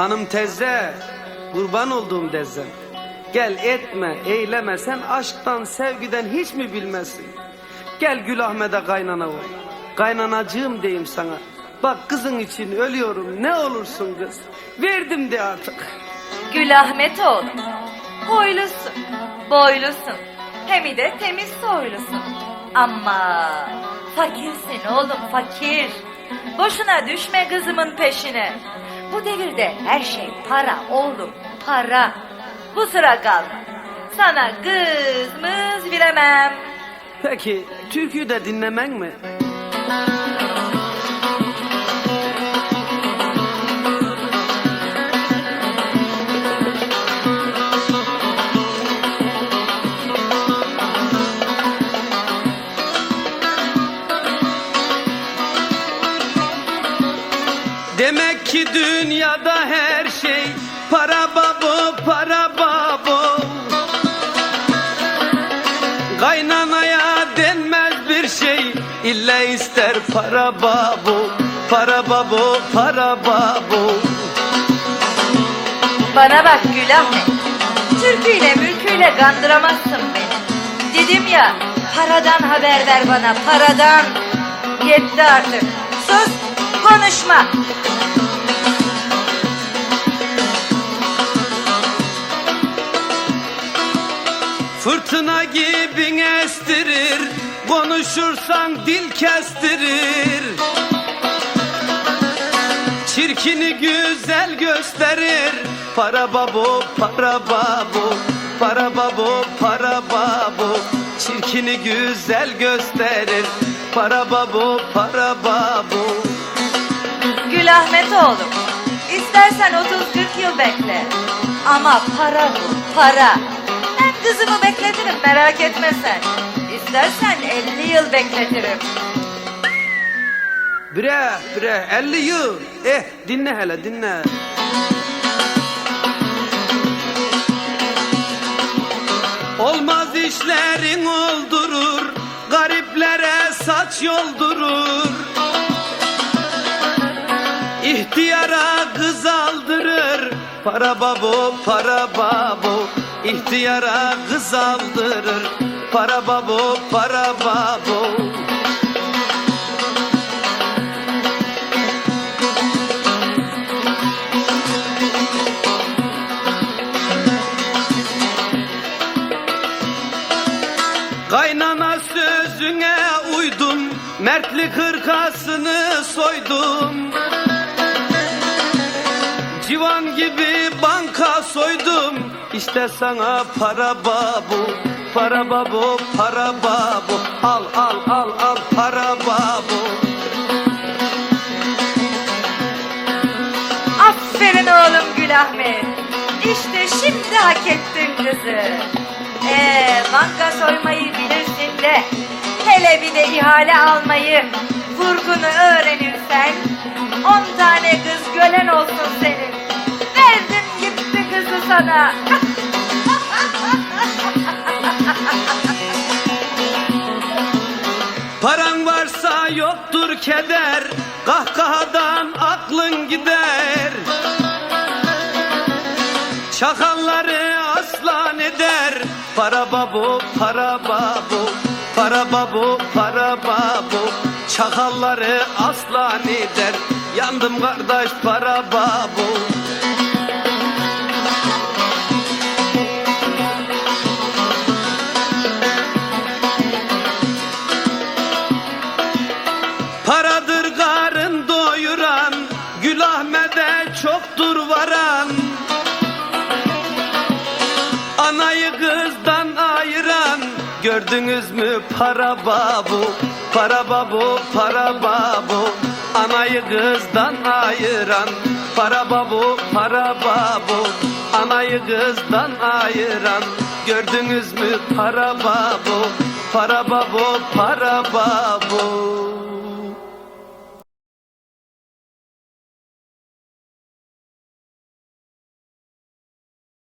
Hanım teyze, kurban olduğum dezzem. Gel etme, eyleme, sen aşktan, sevgiden hiç mi bilmesin? Gel Gül Ahmet'e kaynana ol. Kaynanacığım diyeyim sana. Bak kızın için ölüyorum, ne olursun kız. Verdim de artık. Gül Ahmet oğlum. Boylusun, boylusun. Hem de temiz soylusun. Ama fakirsin oğlum fakir. Boşuna düşme kızımın peşine. Bu devirde her şey para oğlum, para. Bu sıra kalma. Sana kız mız veremem. Peki, türküyü de dinlemen mi? Demek ki dünyada her şey para babo, para babo. Kaynanaya denmez bir şey illa ister para babo, para babo, para babo. Bana bak Gül Ahmet. Türküyle mülküyle kandıramazsın beni. Dedim ya paradan haber ver bana paradan. Yetti artık. Sus konuşma. Fırtına gibi estirir, konuşursan dil kestirir. Çirkini güzel gösterir, para babo, para babo, para babo, para babo. Çirkini güzel gösterir, para babo, para babo. Gül Ahmet oğlum. İstersen 30-40 yıl bekle. Ama para bu para. Hem kızımı bekletirim merak etme sen. İstersen 50 yıl bekletirim. Bre, bre, 50 yıl. Eh, dinle hele, dinle. Olmaz işlerin oldurur, gariplere saç yoldurur. İhtiyara kız aldırır, para babo, para babo. İhtiyara kız aldırır, para babo, para babo. Kaynana sözüne uydum Mertlik hırkasını soydum soydum İşte sana para babu Para babu, para babu Al al al al para babu Aferin oğlum Gül Ahmet. İşte şimdi hak ettin kızı. Ee, banka soymayı bilirsin de hele bir de ihale almayı vurgunu öğrenirsen on tane kız gölen olsun senin. Sana. Paran varsa yoktur keder Kahkahadan aklın gider. Çakalları aslan eder Para babu, para babu Para babu, para babu Çakalları aslan eder Yandım kardeş para babu ayıran Gördünüz mü? Para babu Para babu, para babu. Anayı kızdan ayıran Para babu, para babu. Anayı kızdan ayıran Gördünüz mü? Para babu Para babu, para babu